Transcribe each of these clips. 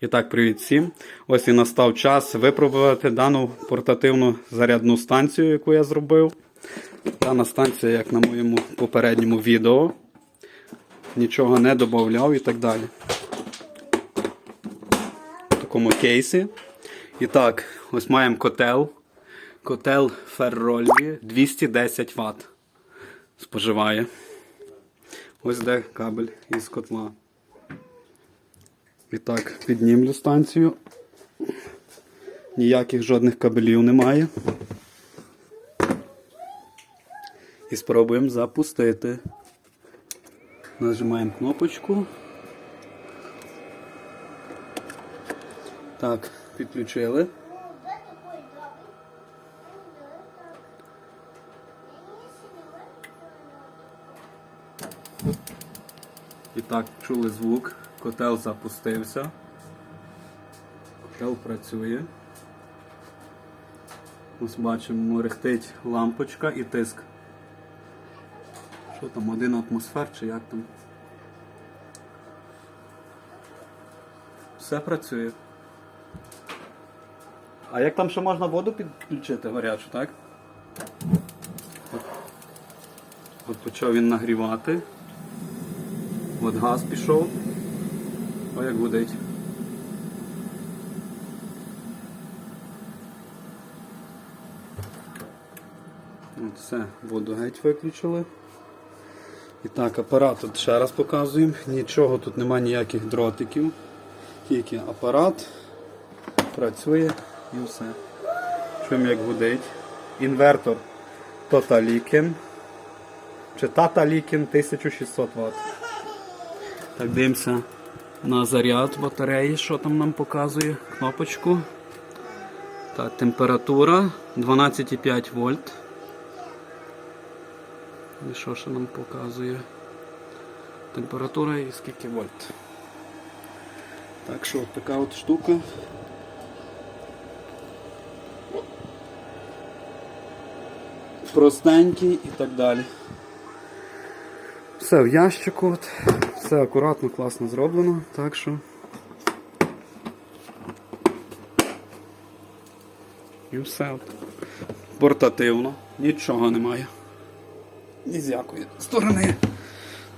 І так, привіт всім. Ось і настав час випробувати дану портативну зарядну станцію, яку я зробив. Дана станція, як на моєму попередньому відео. Нічого не додавав і так далі. В такому кейсі. І так, ось маємо котел. Котел Ferrolli 210 Вт. Споживає. Ось де кабель із котла. І так, піднімлю станцію. Ніяких жодних кабелів немає. І спробуємо запустити. Нажимаємо кнопочку. Так, підключили. І так, чули звук, котел запустився. Котел працює. Ось бачимо, рехтить лампочка і тиск. Що там, один атмосфер чи як там? Все працює. А як там ще можна воду підключити гарячу, так? От, От почав він нагрівати. От газ пішов. О, як гудить. Все, воду геть виключили. І так, апарат тут ще раз показуємо. Нічого тут немає ніяких дротиків. Тільки апарат працює і все. Чуємо як гудить. Інвертор Totaliken. Чи Tataliken 1600 Вт. Так, дивимося на заряд батареї, що там нам показує кнопочку. Так, температура 12,5 вольт. І що ще нам показує? Температура і скільки вольт. Так що от така от штука. Простенький і так далі. Все в ящику, от. Все акуратно, класно зроблено, так що. І все. Портативно, нічого немає. Ні з якої сторони.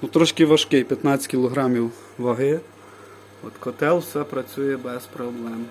Ну, трошки важкий, 15 кг ваги. От котел все працює без проблем.